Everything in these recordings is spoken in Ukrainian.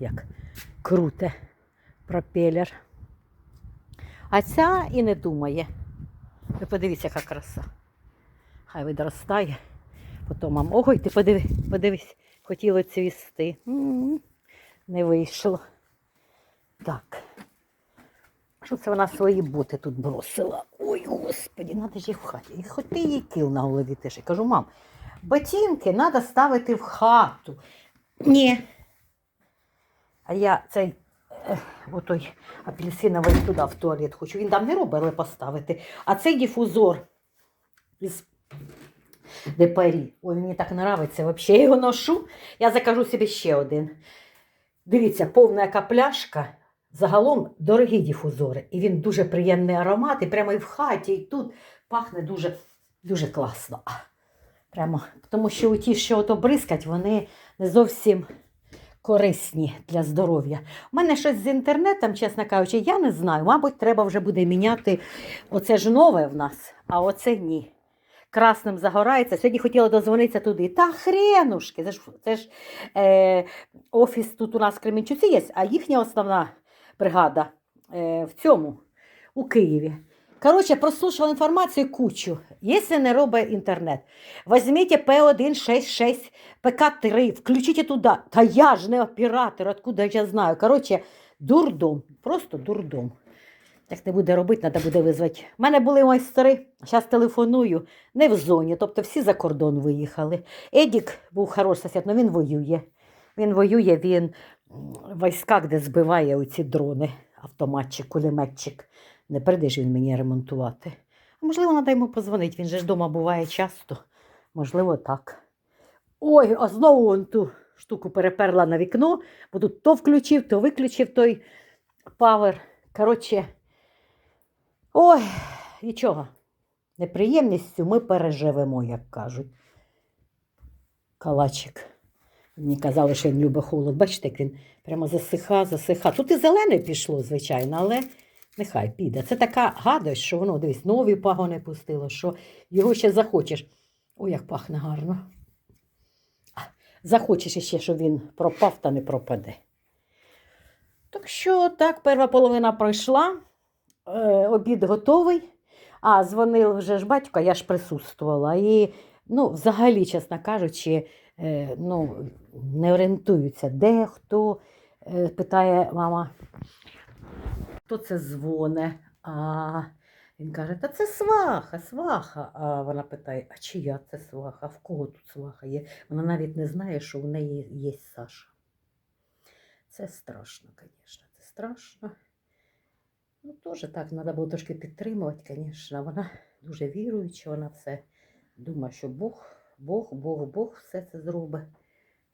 Як круте пропелер. А ця і не думає. Ви подивіться, яка краса. Хай відростає. Потім мам, ой, ти подиви, подивись, хотіло цвісти. Не вийшло. Так. Що це вона свої боти тут бросила? Ой, господі, треба ж їх в хаті. І хоч ти їй кіл на голові теж. Я кажу, мам, ботинки треба ставити в хату. Ні. А я цей отой апельсиновий туди в туалет хочу. Він там не робить, але поставити. А цей дифузор із Депарі. Ой, мені так подобається. Взагалі я його ношу. Я закажу собі ще один. Дивіться, повна яка пляшка. Загалом дорогі дифузори. І він дуже приємний аромат. І прямо і в хаті, і тут пахне дуже, дуже класно. Прямо, тому що ті, що ото бризкать, вони не зовсім корисні для здоров'я. У мене щось з інтернетом, чесно кажучи, я не знаю. Мабуть, треба вже буде міняти. Оце ж нове в нас, а оце ні. Красним загорається. Сьогодні хотіла дозвонитися туди. Та хренушки, це ж, це ж е, офіс тут у нас в Кременчуці є, а їхня основна бригада е, в цьому, у Києві. Коротше, прослушала інформацію кучу. Якщо не робить інтернет, візьміть P166, ПК3, включіть туди. Та я ж не оператор, откуда я знаю. Коротше, дурдом, просто дурдом. Як не буде робити, треба буде визвати. У мене були майстри, зараз телефоную, не в зоні, тобто всі за кордон виїхали. Едік був хороший сусід, але він воює. Він воює, він в військах, де збиває оці дрони, автоматчик, кулеметчик. Не прийде ж він мені ремонтувати. Можливо, треба йому позвонити. Він же ж вдома буває часто. Можливо, так. Ой, а знову он ту штуку переперла на вікно, бо тут то включив, то виключив той павер. Коротше, ой, нічого. Неприємністю ми переживемо, як кажуть. Калачик. Мені казали, що він любить холод. Бачите, як він прямо засиха, засиха. Тут і зелене пішло, звичайно, але нехай піде. Це така гадость, що воно, дивись, нові пагони пустило, що його ще захочеш. Ой, як пахне гарно. Захочеш іще, щоб він пропав та не пропаде. Так що, так, перша половина пройшла, е, обід готовий. А, дзвонив вже ж батько, я ж присутствувала. І, ну, взагалі, чесно кажучи, е, ну, не орієнтуються, де хто е, питає мама, хто це дзвоне. А він каже, та це сваха, сваха. А вона питає, а чия це сваха? В кого тут сваха є? Вона навіть не знає, що в неї є Саша. Це страшно, звісно, це страшно. Ну, теж так, треба було трошки підтримувати, звісно. Вона дуже віруюча, вона все думає, що Бог, Бог, Бог, Бог все це зробить.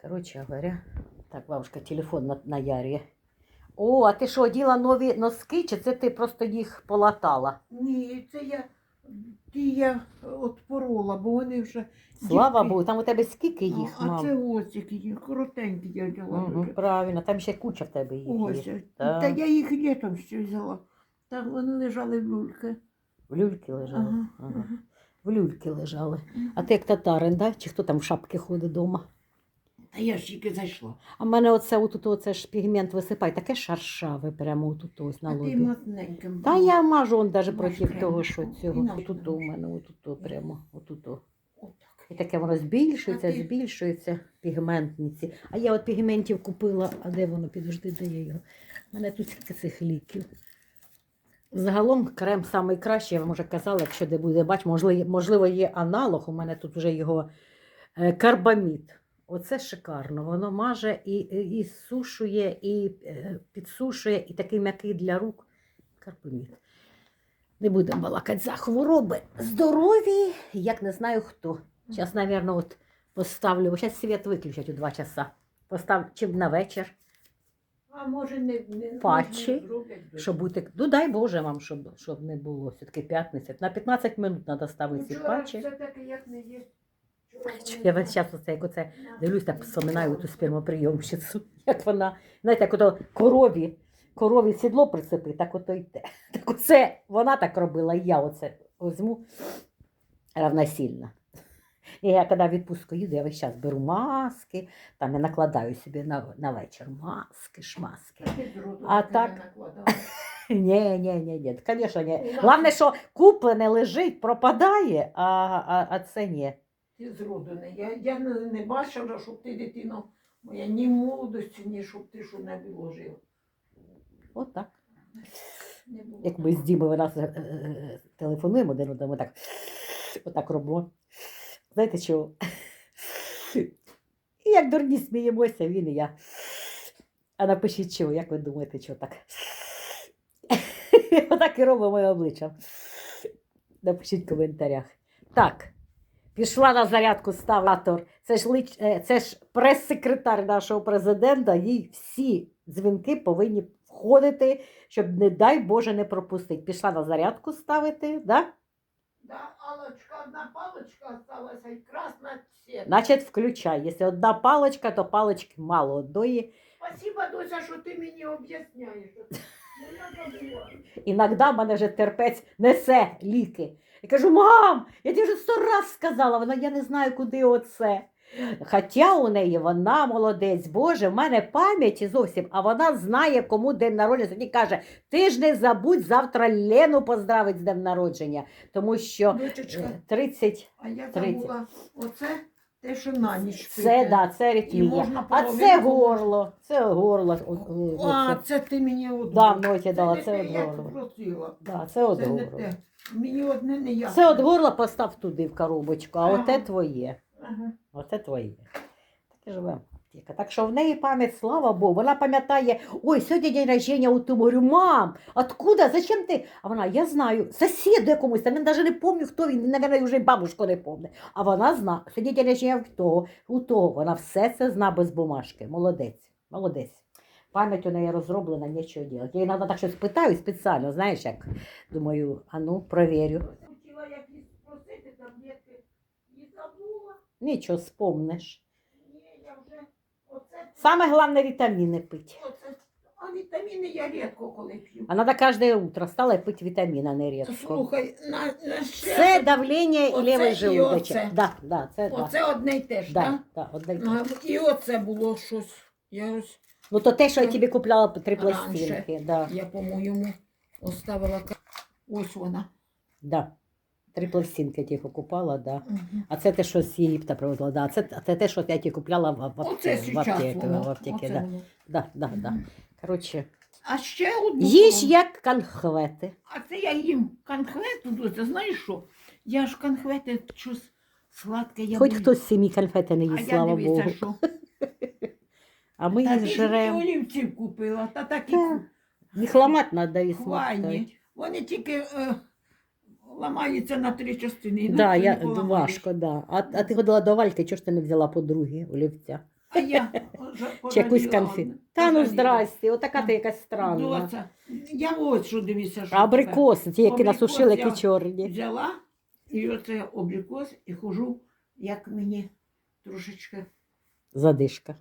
Коротше говоря, так, бабушка, телефон на, на Ярі. О, а ти що, оділа нові носки, чи це ти просто їх полатала? Ні, це я ті я отпорола, бо вони вже. Слава дітки- Богу, там у тебе скільки Ну, їх, А мам? це ось які коротенькі я взяла. Дуже. правильно, там ще куча в тебе їх Ось. є. Та Та, я їх літом ще взяла. Так вони лежали в люльки. в люльки лежали. Ага, Ага. ага. В люльки лежали. А ти як татарин, да? чи хто там в шапки ходить вдома? Та я ж тільки зайшла. А в мене оце отут оце ж пігмент висипає, таке шаршаве прямо отут ось на А ти лобі. масненьким. Та я мажу он даже проти того, що І цього. Отут у мене, отут прямо, отут. Отак. І таке воно збільшується, А ти- збільшується пігментниці. А я от пігментів купила, а де воно? Підожди, де я його? У мене тут скільки цих ліків. Загалом крем найкращий, я вам вже казала, якщо де буде бачити, можливо, можливо, є аналог, у мене тут вже його е, карбамід. Оце шикарно. Воно маже і, і, сушує, і е, підсушує, і такий м'який для рук карбамід. Не будемо балакати за хвороби. Здорові, як не знаю хто. Зараз, мабуть, от поставлю, бо зараз світ виключать у 2 часа. Постав чим на вечір, А може не, не Патчі, щоб бути. Ну дай Боже вам, щоб, щоб не було. Все-таки п'ятниця. На 15 минут треба ставити ці Вчора патчі. все-таки як не є. Я весь час оце, як оце дивлюсь та вспоминаю ту спермоприйомщицю, як вона, знаєте, як ото корові, корові сідло прицепи, так ото йде. Так оце вона так робила, і я оце візьму равносильно. І я коли відпустку їду, я весь час беру маски, там я накладаю собі на, на вечір маски, шмаски. А так? Ні, ні, ні, ні, звісно, ні. Головне, що куплене лежить, пропадає, а, а, а це ні. Ти зроду. Я, я не, не бачила, щоб ти дитино моя ні молодості, ні щоб ти що не ложила. Отак. Не було. Як ми з Дімою раз е, е, е, телефонуємо один одному, так, отак робимо. Знаєте чого? І як дурні сміємося, він і я. А напишіть чого, як ви думаєте, чого так? Отак і робимо моє обличчя. Напишіть в коментарях. Так, пішла на зарядку ставатор. Це ж, лич... е, це ж прес-секретар нашого президента. Їй всі дзвінки повинні входити, щоб, не дай Боже, не пропустити. Пішла на зарядку ставити, да? Да, Алочка, одна палочка осталась, і красна цвет. значить, включай. Якщо одна паличка, то палички мало одної. Спасибо, Дося, що ти мені об'ясняєш. Я мене вже терпець несе ліки. Я кажу, мам, я тобі вже сто раз сказала, вона я не знаю, куди оце. Хоча у неї вона молодець, Боже, в мене пам'яті зовсім, а вона знає, кому день народження. Сьогодні каже, ти ж не забудь завтра Лену поздравити з днем народження, тому що Дочечка, е, 30 а я забула, оце те, що на ніч це, пити. да, це можна А половинку- це горло, це горло. о, о, А, це- це ти мені одне. Да, Мотя дала, не це те, от я. Да, це от Це не горло. те. Мені одне не ясно. Це от горло постав туди в коробочку, а Ага. оте твоє. Ага. Оце твоє. Так і живемо. Тільки. Так що в неї пам'ять, слава Богу, вона пам'ятає, ой, сьогодні день рождення у тому. Говорю, мам, откуда, зачем ти? А вона, я знаю, сусіду якомусь, там він навіть не пам'ятаю, хто він, мабуть, вже й бабушку не пам'ятає. А вона знає, сьогодні день рождення в того, у того. Вона все це зна без бумажки. Молодець, молодець. Пам'ять у неї розроблена, нічого робити. Я іноді так щось питаю спеціально, знаєш, як думаю, а ну, провірю. Нічого, спомниш. Ні, я вже оце, Саме головне вітаміни пити. оце. А вітаміни я рідко коли п'ю. А надо каждое утро встала и пить витамины, а не Та редко. Слухай, на, на ще Це давлення і лівий желудочок. оце. Да, да, це, да. Оце одне й те ж, Да, так? да, одне й те. А, І оце було щось. Я ось, Ну то те, що я Ну, тобі купляла по три раніше. пластинки. Да, я, по-моєму, оставила. ка- Ось вона. да. Три пластинки тільки купала, да. А це те, що з Єгипта привезла, да. Це, це те, що я тобі купляла в, в, Оце в аптеці, воно. в аптеці, Оце да. воно. Да, да, да. Коротше, А ще одну. їж як конхвети. А це я їм конхвету, доця, знаєш що? Я ж конхвети щось сладке. Я Хоч хтось з сім'ї конфети не а їсть, я слава дивіться, Богу. що. А ми Та їх ти ж жремо. олівців купила, та такі Так. Їх ламати треба і хвайні. Вони тільки е, ламаються на три частини. Да, я, важко, да. А, а ти ходила до Вальки, чого ж ти не взяла подруги олівця? А я Чи якусь конфет? Та ну здрасте, отака ти якась странна. Доця, я ось що дивися, що абрикоси, ті, які Абрикос насушили, я- які чорні. взяла, і оце абрикос, і хожу, як мені трошечки, Задишка.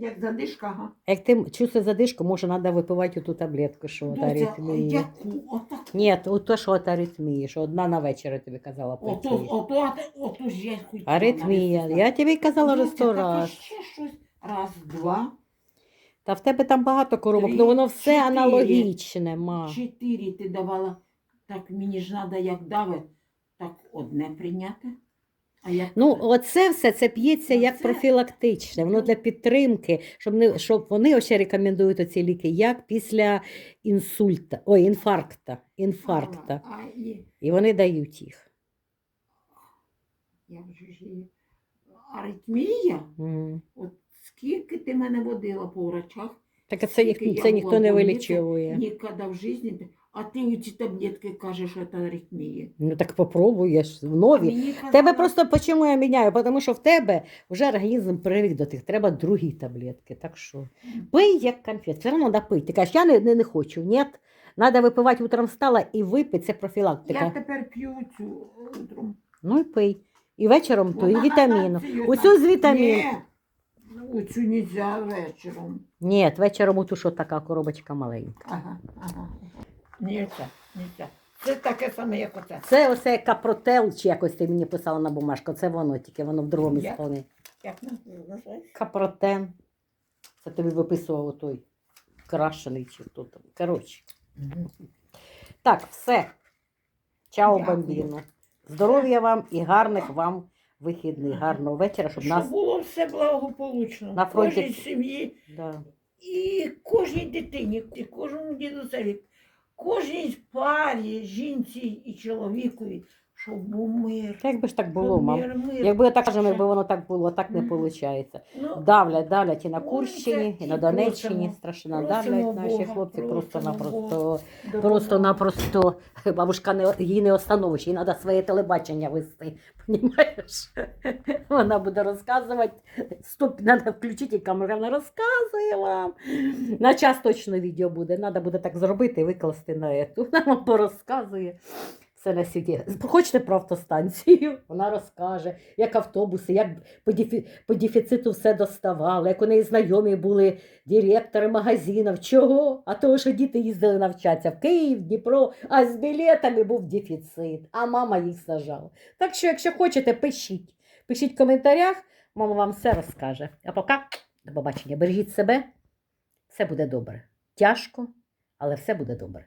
Як задишка, ага. Як ти чувствуєш задишку, може треба випивати ту таблетку, що от аритмії. яку, отак. Ні, у то, що от аритмії, що одна на вечір я тобі казала Ото, працює. ото, ото ж я хотіла. Аритмія. Я тобі казала вже сто так, раз. ще щось. Раз, два, Та в тебе там багато коробок, Три, ну воно все чотири. аналогічне, ма. чотири ти давала. Так мені ж треба, як дави, так одне прийняти. А як Ну, оце все це п'ється як Оце- профілактичне, воно для підтримки, щоб не щоб вони ще рекомендують оці ліки як після інсульта, ой, інфаркта, інфаркта. А, і, І вони дають їх. як же ж її? Аритмія? М. От скільки ти мене водила по врачах, Так це, їх, це ніхто не вилічує. ніколи в житті. А ти ці таблетки кажеш, що це аритмія. Ну так попробуй, я ж в нові. мені Тебе просто почому я міняю? Тому що в тебе вже організм привик до тих, треба другі таблетки. Так що пий як конфет, все одно треба пити. Ти кажеш, я не, не, не хочу. Ні, треба випивати утром встала і випити, це профілактика. Я тепер п'ю цю е, утром. Ну і пий. І вечором то, і вітаміну. цю Оцю з вітамін. Ні, Оцю нельзя вечором. Ні, вечором ту, що така коробочка маленька. Ага, ага. Нельзя, нельзя. Це таке саме, як оце. Це оце капротел, чи якось ти мені писала на бумажку. Це воно тільки, воно в другому Як? Як називається? Капротен. Це тобі виписував той крашений чи хто там. Коротше. Так, все. Чао, Дякую. бомбіно. Здоров'я вам і гарних вам вихідних, гарного вечора, щоб Щоб нас. було все благополучно. На фронті- Кожній сім'ї Да. і кожній дитині, і кожному дідусеві, кожній парі, жінці і чоловікові, щоб був мир. Та якби ж так було, Щоб мам. мир, мир. Якби так кажемо, якби воно так було, так не виходить. Ну, Давлять, давлять і на Курщині, і на Донеччині. просимо, Страшно давлять наші Бога, хлопці просто-напросто. Просто-напросто бабушка не, її не остановиш, їй треба своє телебачення вести. Понімаєш? Вона буде розказувати. Стоп, треба включити камеру, вона розказує вам. На час точно відео буде. Треба буде так зробити і викласти на ету. Вона вам порозказує. Все на світі. Хочете про автостанцію? Вона розкаже, як автобуси, як по, дефі... по дефіциту все доставали, як у неї знайомі були директори магазинів. Чого? А того, що діти їздили навчатися в Київ, Дніпро, а з білетами був дефіцит, а мама їх сажала. Так що, якщо хочете, пишіть. Пишіть в коментарях, мама вам все розкаже. А поки до побачення. Бережіть себе, все буде добре. Тяжко, але все буде добре.